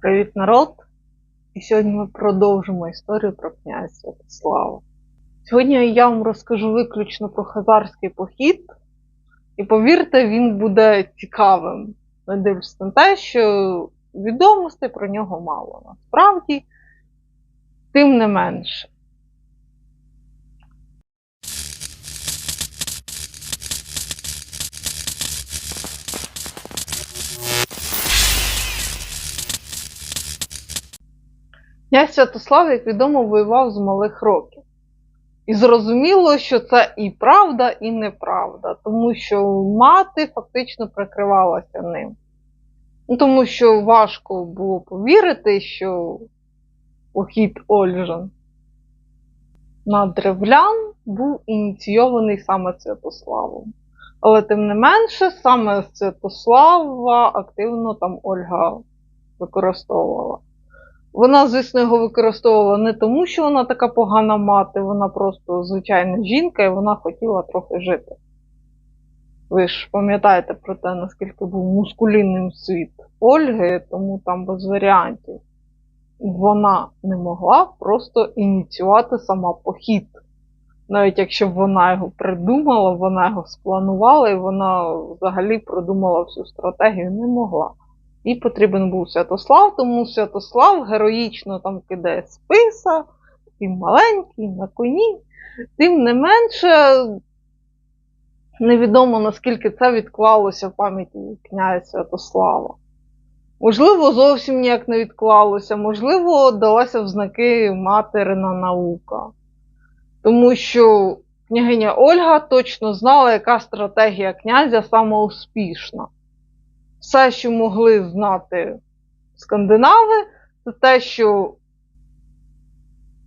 Привіт, народ! І сьогодні ми продовжимо історію про князя Святослава. Сьогодні я вам розкажу виключно про хазарський похід, і повірте, він буде цікавим. Не дивлюсь на те, що відомостей про нього мало. Насправді, тим не менше. Князь Святослав, як відомо, воював з малих років. І зрозуміло, що це і правда, і неправда, тому що мати фактично прикривалася ним. Ну, Тому що важко було повірити, що похід Ольжан на древлян був ініційований саме Святославом. Але тим не менше, саме Святослава активно там Ольга використовувала. Вона, звісно, його використовувала не тому, що вона така погана мати, вона просто звичайна жінка, і вона хотіла трохи жити. Ви ж пам'ятаєте про те, наскільки був мускулінним світ Ольги, тому там без варіантів. Вона не могла просто ініціювати сама похід. Навіть якщо б вона його придумала, вона його спланувала, і вона взагалі продумала всю стратегію, не могла. Їй потрібен був Святослав, тому Святослав героїчно там кидає списа, і маленький, на коні. Тим не менше, невідомо наскільки це відклалося в пам'яті князя Святослава. Можливо, зовсім ніяк не відклалося, можливо, далася в знаки материна наука. Тому що княгиня Ольга точно знала, яка стратегія князя саме успішна все, що могли знати скандинави, це те, що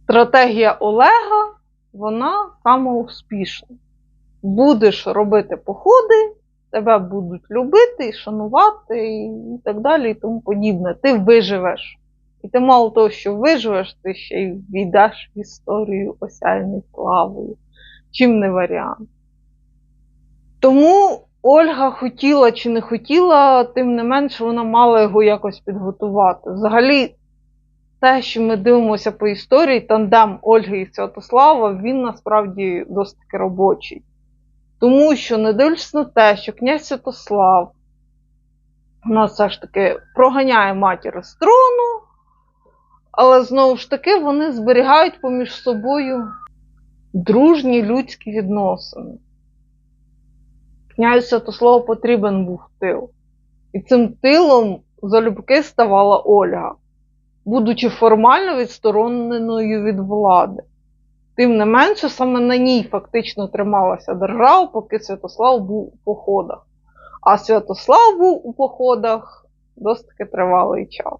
стратегія Олега, вона самоуспішна. Будеш робити походи, тебе будуть любити шанувати, і так далі, і тому подібне. Ти виживеш. І ти мало того, що виживеш, ти ще й війдеш в історію осяйною славою. Чим не варіант. Тому Ольга хотіла чи не хотіла, тим не менше вона мала його якось підготувати. Взагалі, те, що ми дивимося по історії, тандем Ольги і Святослава, він насправді досить таки робочий. Тому що, не дивлячись на те, що князь Святослав у нас все ж таки проганяє матір з трону, але знову ж таки вони зберігають поміж собою дружні людські відносини князю Святославу потрібен був тил. І цим тилом залюбки ставала Ольга, будучи формально відстороненою від влади. Тим не менше, саме на ній фактично трималася держава, поки Святослав був у походах. А Святослав був у походах досить таки тривалий час.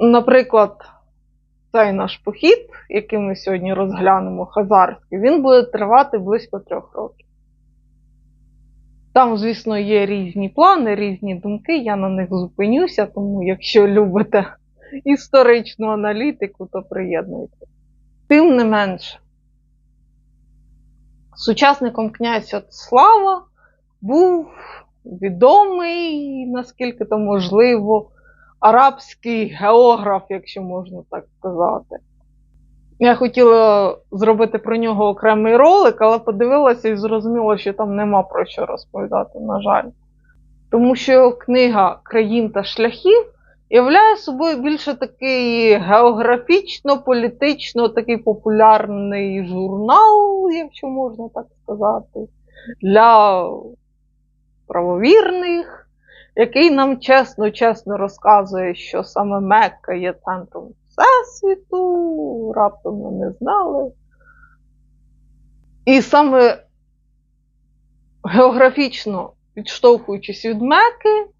Наприклад, цей наш похід, який ми сьогодні розглянемо, Хазарський, він буде тривати близько трьох років. Там, звісно, є різні плани, різні думки, я на них зупинюся, тому якщо любите історичну аналітику, то приєднуйтесь. Тим не менше, сучасником князя Слава був відомий, наскільки то можливо, арабський географ, якщо можна так сказати. Я хотіла зробити про нього окремий ролик, але подивилася і зрозуміла, що там нема про що розповідати, на жаль. Тому що книга країн та шляхів являє собою більше такий географічно-політично такий популярний журнал, якщо можна так сказати, для правовірних, який нам чесно-чесно розказує, що саме Мекка є центром Всесвіту, раптом ми не знали. І саме географічно відштовхуючись від Меки,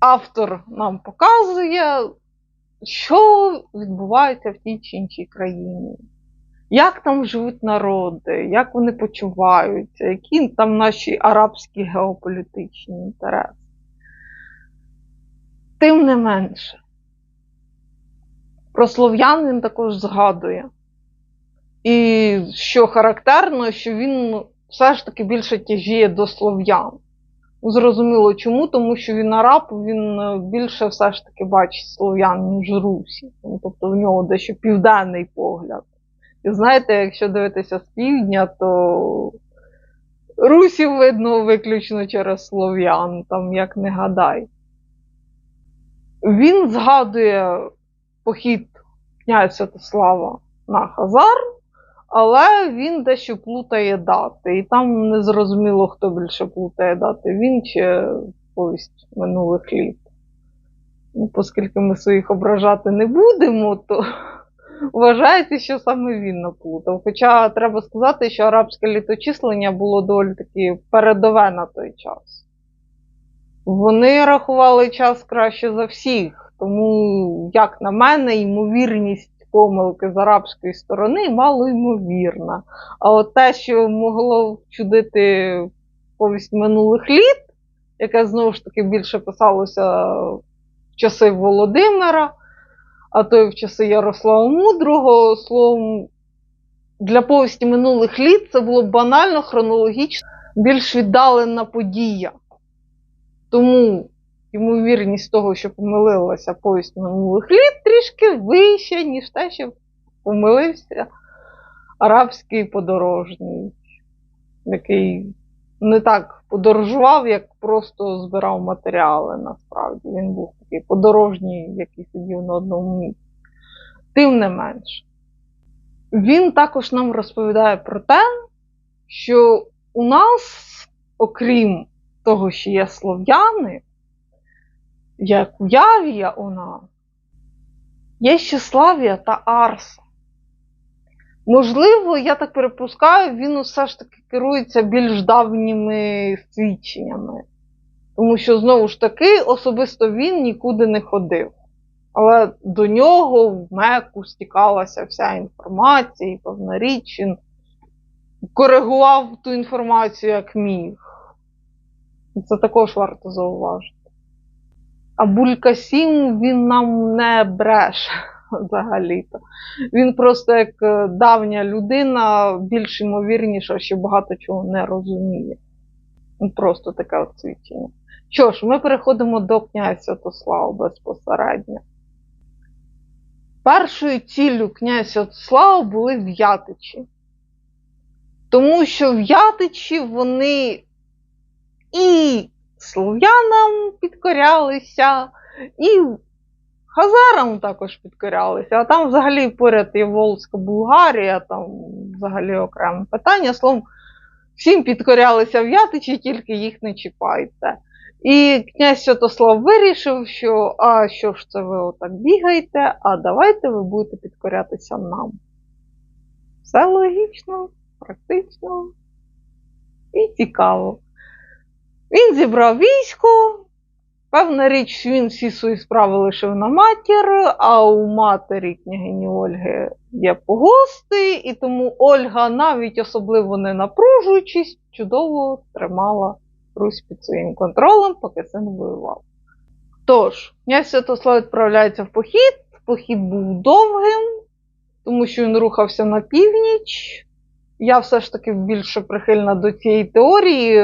автор нам показує, що відбувається в тій чи іншій країні. Як там живуть народи, як вони почуваються, які там наші арабські геополітичні інтереси. Тим не менше, про слов'ян він також згадує. І що характерно, що він все ж таки більше тяжіє до слов'ян. Зрозуміло чому, тому що він араб, він е, більше все ж таки бачить слов'ян, ніж русі. Ну, Тобто в нього дещо південний погляд. І знаєте, якщо дивитися з півдня, то русів видно виключно через слов'ян, там як не гадай. Він згадує похід князя Святослава на Хазар, але він дещо плутає дати. І там не зрозуміло, хто більше плутає дати, він чи повість минулих літ. Ну, оскільки ми своїх ображати не будемо, то вважається, що саме він наплутав. Хоча треба сказати, що арабське літочислення було доволі таки передове на той час. Вони рахували час краще за всіх, тому, як на мене, ймовірність помилки з арабської сторони мало ймовірна. А от те, що могло вчудити повість минулих літ, яке знову ж таки більше писалося в часи Володимира, а то й в часи Ярослава Мудрого, словом, для повісті минулих літ це було банально хронологічно більш віддалена подія. Тому ймовірність того, що помилилася повість минулих літ, трішки вища, ніж те, що помилився арабський подорожній, який не так подорожував, як просто збирав матеріали насправді. Він був такий подорожній, який сидів на одному місці. Тим не менш, він також нам розповідає про те, що у нас, окрім того, що є слов'яни, як Явія у нас, є щеславія та Арса. Можливо, я так перепускаю, він усе ж таки керується більш давніми свідченнями. Тому що, знову ж таки, особисто він нікуди не ходив. Але до нього в Меку стікалася вся інформація, і певна річ, він коригував ту інформацію, як міг. Це також варто зауважити. А Булькасім він нам не бреше взагалі-то. Він просто як е, давня людина, більш ймовірніше, що багато чого не розуміє. Ну, Просто таке от. Що ж, ми переходимо до князя Святослава безпосередньо. Першою ціллю князя Святослава були в'ятичі. Тому що в'ятичі вони і слов'янам підкорялися, і хазарам також підкорялися. А там взагалі поряд є Волзька Булгарія, там взагалі окреме питання. Словом, всім підкорялися в'ятичі, тільки їх не чіпайте. І князь Святослав вирішив, що а що ж це ви отак бігаєте, а давайте ви будете підкорятися нам. Все логічно, практично і цікаво. Він зібрав військо. Певна річ, він всі свої справи лишив на матір, а у матері княгині Ольги є погости, і тому Ольга, навіть особливо не напружуючись, чудово тримала Русь під своїм контролем, поки син воював. Тож, князь Святослав відправляється в похід. Похід був довгим, тому що він рухався на північ. Я все ж таки більше прихильна до цієї теорії,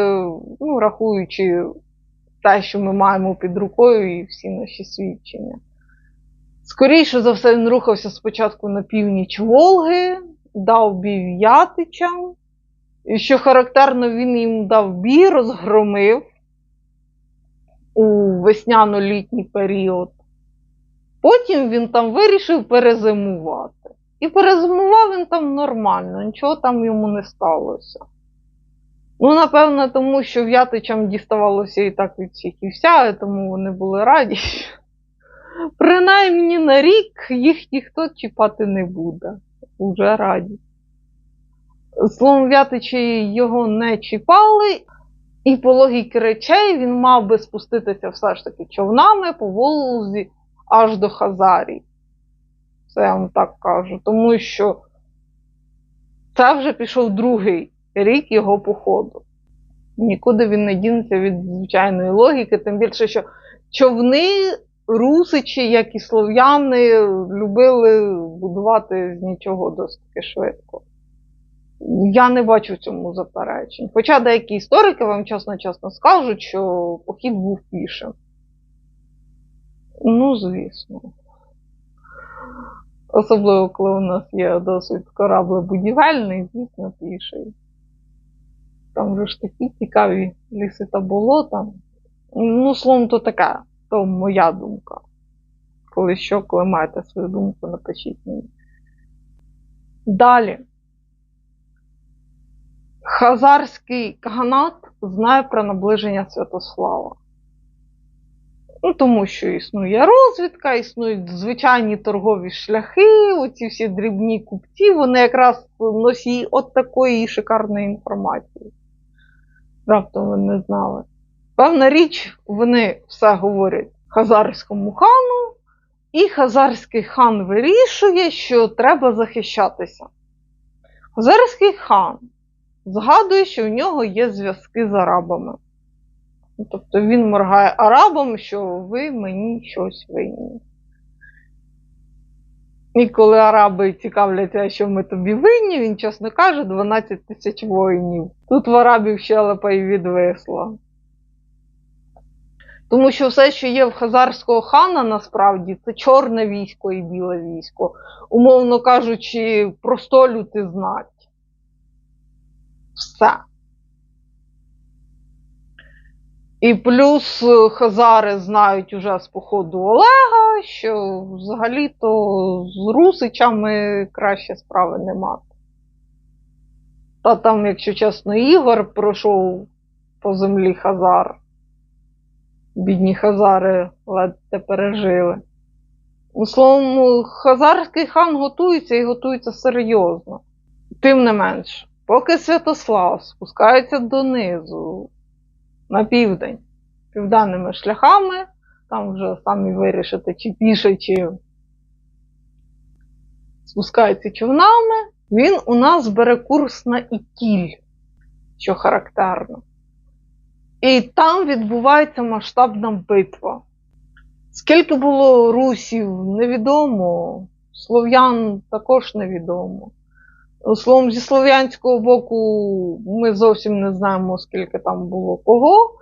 ну, рахуючи те, що ми маємо під рукою, і всі наші свідчення. Скоріше за все, він рухався спочатку на північ Волги, дав бій Ятичам. І що характерно, він їм дав бій, розгромив у весняно-літній період. Потім він там вирішив перезимувати. І перезимував він там нормально, нічого там йому не сталося. Ну, напевно, тому що в'ятичам діставалося і так від всіх і вся, тому вони були раді. Принаймні на рік їх ніхто чіпати не буде. Уже раді. Словом, в'ятичі його не чіпали, і по логіки речей він мав би спуститися все ж таки човнами по Волзі аж до Хазарії. Це я вам так кажу. Тому що це вже пішов другий рік його походу. Нікуди він не дінеться від звичайної логіки, тим більше, що човни русичі, як і слов'яни, любили будувати з нічого досить швидко. Я не бачу в цьому заперечень. Хоча деякі історики вам чесно-чесно скажуть, що похід був пішим. Ну, звісно. Особливо, коли у нас є досвід кораблебудівельний, звісно, піший. Там же ж такі цікаві ліси та болота. Ну, словом, то таке, то моя думка. Коли що, коли маєте свою думку, напишіть мені. Далі. Хазарський каганат знає про наближення Святослава. Ну, тому що існує розвідка, існують звичайні торгові шляхи, оці всі дрібні купці, вони якраз носії от такої шикарної інформації. Раптом ви не знали. Певна річ, вони все говорять хазарському хану, і хазарський хан вирішує, що треба захищатися. Хазарський хан згадує, що в нього є зв'язки з арабами. Ну, Тобто він моргає арабам, що ви мені щось винні. І коли араби цікавляться, що ми тобі винні, він чесно каже, 12 тисяч воїнів. Тут в арабів щелепа і відвисла. Тому що все, що є в хазарського хана, насправді, це чорне військо і біле військо. Умовно кажучи, простолюти знать. Все. І плюс е, хазари знають уже з походу Олега, що взагалі-то з русичами краще справи не мати. Та там, якщо чесно, Ігор пройшов по землі Хазар. Бідні Хазари ледь пережили. Ну, Словом, хазарський хан готується і готується серйозно. Тим не менш, поки Святослав спускається донизу на південь південними шляхами, там вже самі вирішите, чи піше, чи спускається човнами, він у нас бере курс на Ітіль, що характерно. І там відбувається масштабна битва. Скільки було русів, невідомо, слов'ян також невідомо. Словом, зі слов'янського боку ми зовсім не знаємо, скільки там було кого.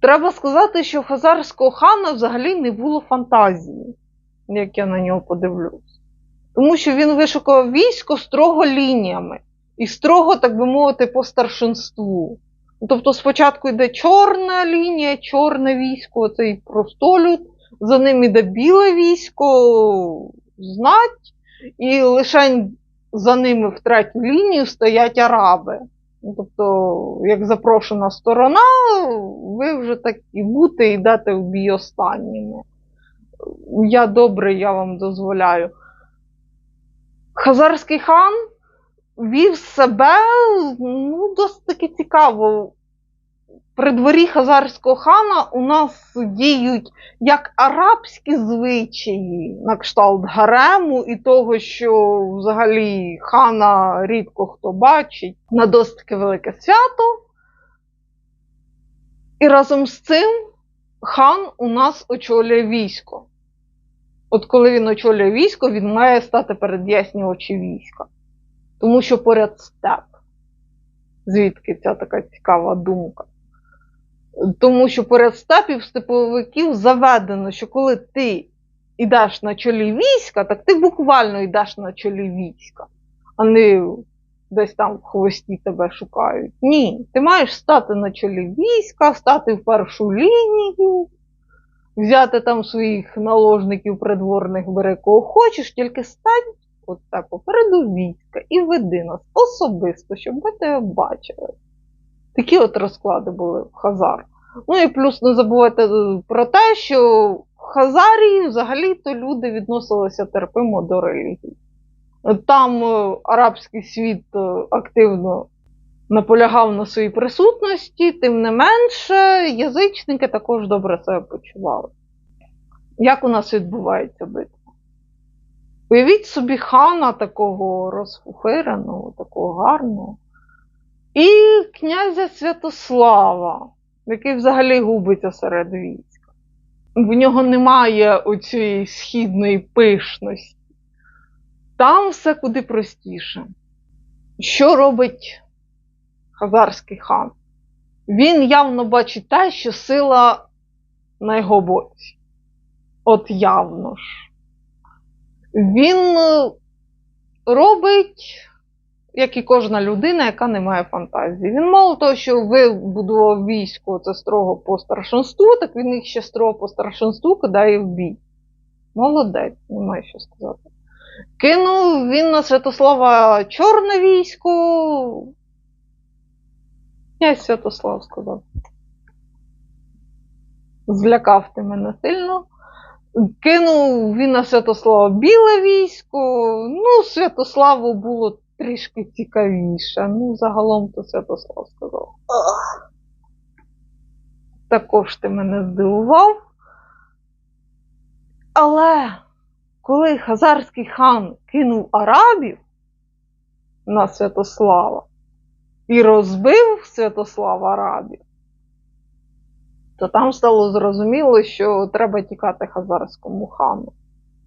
Треба сказати, що хазарського хана взагалі не було фантазії, як я на нього подивлюсь. Тому що він вишукав військо строго лініями і строго, так би мовити, по старшинству. Тобто спочатку йде чорна лінія, чорне військо, цей простолюд, за ним йде біле військо, знать, і лише за ними в третю лінію стоять араби. Ну, Тобто, як запрошена сторона, ви вже так і бути йдете в бій останніми. Я добре, я вам дозволяю. Хазарський хан вів себе ну, досить таки цікаво. При дворі хазарського хана у нас діють як арабські звичаї на кшталт гарему і того, що взагалі хана рідко хто бачить на досить таки велике свято. І разом з цим хан у нас очолює військо. От коли він очолює військо, він має стати перед ясні очі війська. Тому що поряд степ. Звідки ця така цікава думка? Тому що поряд степів степовиків заведено, що коли ти йдеш на чолі війська, так ти буквально йдеш на чолі війська, а не десь там в хвості тебе шукають. Ні, ти маєш стати на чолі війська, стати в першу лінію, взяти там своїх наложників придворних, бери кого хочеш, тільки стань оце попереду війська і веди нас особисто, щоб ми тебе бачили. Такі от розклади були Хазар. Ну і плюс не забувайте про те, що в Хазарії взагалі-то люди відносилися терпимо до релігії. Там е, арабський світ е, активно наполягав на своїй присутності, тим не менше, язичники також добре себе почували. Як у нас відбувається битва? Уявіть собі хана такого розфухиреного, такого гарного. І князя Святослава, який взагалі губиться серед війська. В нього немає оцієї східної пишності. Там все куди простіше. Що робить хазарський хан? Він явно бачить те, що сила на його боці. От явно ж. Він е, робить, як і кожна людина, яка не має фантазії. Він мало того, що вибудував військо це строго по старшинству, так він їх ще строго по старшинству кидає в бій. Молодець, немає що сказати. Кинув він на Святослава чорне військо. Я Святослав сказав. Злякав ти мене сильно. Кинув він на Святослава біле військо. Ну, Святославу було трішки цікавіше. Ну, загалом то Святослав сказав. Також ти мене здивував. Але коли хазарський хан кинув арабів на Святослава і розбив Святослава арабів, то там стало зрозуміло, що треба тікати хазарському хану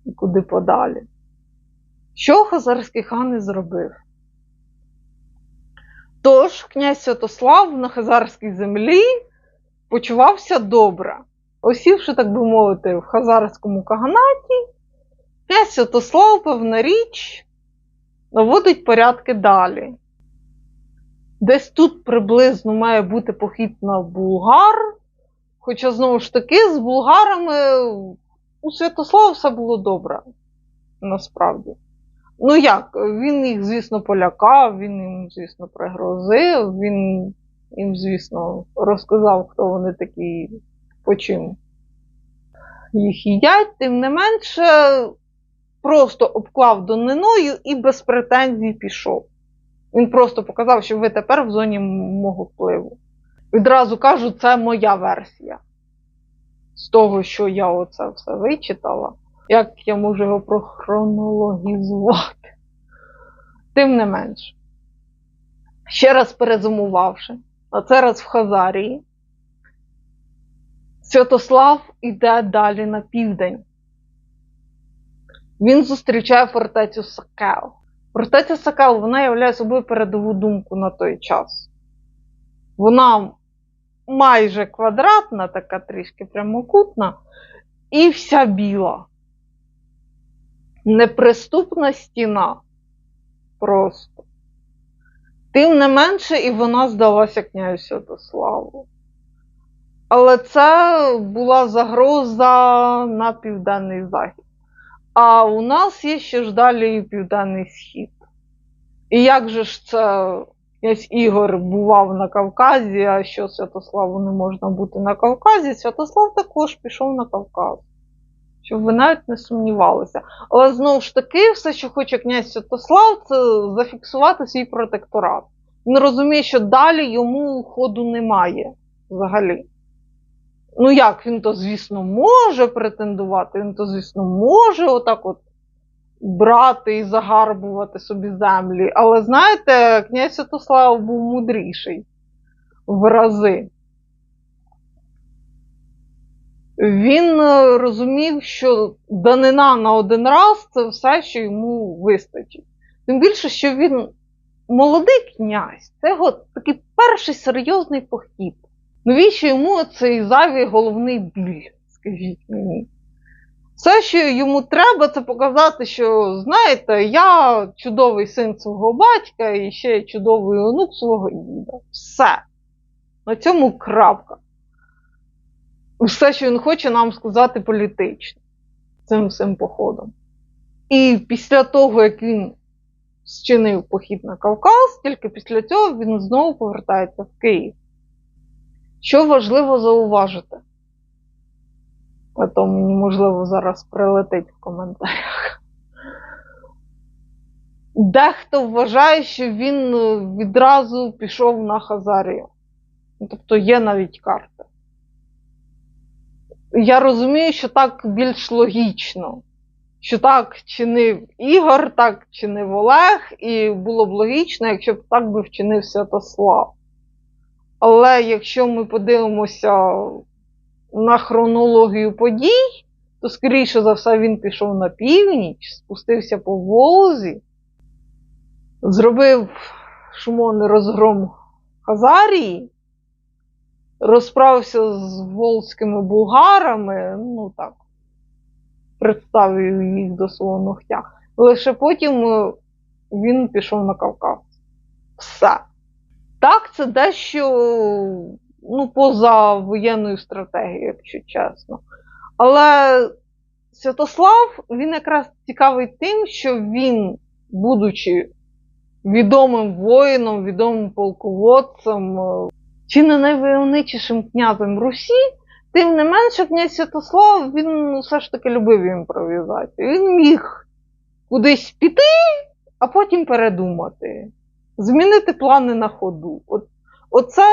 і куди подалі. Що хазарський хан і зробив? Тож князь Святослав на хазарській землі почувався добре. Осівши, так би мовити, в хазарському каганаті, князь Святослав, певна річ, наводить порядки далі. Десь тут приблизно має бути похід на Булгар. Хоча, знову ж таки, з булгарами у Святослава все було добре, насправді. Ну як, він їх, звісно, полякав, він їм, звісно, пригрозив, він їм, звісно, розказав, хто вони такі, по чим їх їдять, тим не менше, просто обклав дониною і без претензій пішов. Він просто показав, що ви тепер в зоні мого впливу. Відразу кажу, це моя версія. З того, що я оце все вичитала, як я можу його прохронологізувати. Тим не менш, ще раз перезумувавши, а це раз в Хазарії, Святослав іде далі на південь. Він зустрічає фортецю Сакел. Фортеця Сакел вона являє собою передову думку на той час. Вона майже квадратна, така трішки прямокутна, і вся біла. Неприступна стіна. Просто. Тим не менше, і вона здалася князю Святославу. Але це була загроза на південний захід. А у нас є ще ж далі південний схід. І як же ж це князь Ігор бував на Кавказі, а що Святославу не можна бути на Кавказі? Святослав також пішов на Кавказ. Щоб ви навіть не сумнівалися. Але знову ж таки, все, що хоче князь Святослав, це зафіксувати свій протекторат. Він розуміє, що далі йому ходу немає взагалі. Ну як, він то, звісно, може претендувати, він то, звісно, може отак от брати і загарбувати собі землі. Але знаєте, князь Святослав був мудріший в рази. Він е, розумів, що данина на один раз це все, що йому вистачить. Тим більше, що він молодий князь, це його такий перший серйозний похід. Навіщо йому цей зайвий головний біль, скажіть мені? Все, що йому треба, це показати, що, знаєте, я чудовий син свого батька і ще чудовий онук свого діда. Все. На цьому крапка. Все, що він хоче нам сказати політично цим всім походом. І після того, як він зчинив похід на Кавказ, тільки після цього він знову повертається в Київ. Що важливо зауважити? А то мені, можливо, зараз прилетить в коментарях. Дехто вважає, що він відразу пішов на Хазарію. Тобто є навіть карта. Я розумію, що так більш логічно. Що так чинив Ігор, так чинив Олег, і було б логічно, якщо б так би вчинив Святослав. Але якщо ми подивимося на хронологію подій, то, скоріше за все, він пішов на північ, спустився по Волзі, зробив Шумон і розгром Хазарії, розправився з волзькими булгарами, ну так, представив їх до свого ногтя. Лише потім е, він пішов на Кавказ. Все. Так, це дещо ну, поза воєнною стратегією, якщо чесно. Але Святослав він якраз цікавий тим, що він, будучи відомим воїном, відомим полководцем, е, чи не найвойовничішим князем Русі, тим не менше, князь Святослав він все ж таки любив імпровізацію. Він міг кудись піти, а потім передумати, змінити плани на ходу. От, оце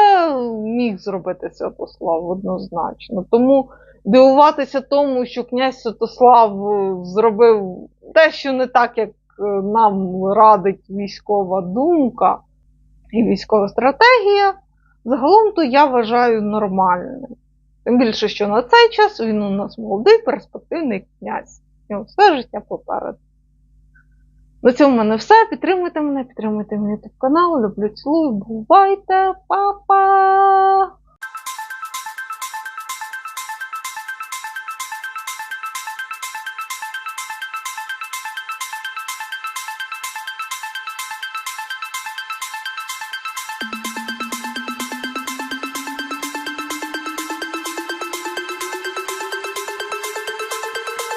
міг зробити Святослав однозначно. Тому дивуватися тому, що князь Святослав зробив те, що не так, як нам радить військова думка і військова стратегія, загалом то я вважаю нормальним. Тим більше, що на цей час він у нас молодий, перспективний князь. Йому все життя попереду. На цьому в мене все. Підтримуйте мене, підтримуйте мій YouTube канал. Люблю, цілую, бувайте, па-па!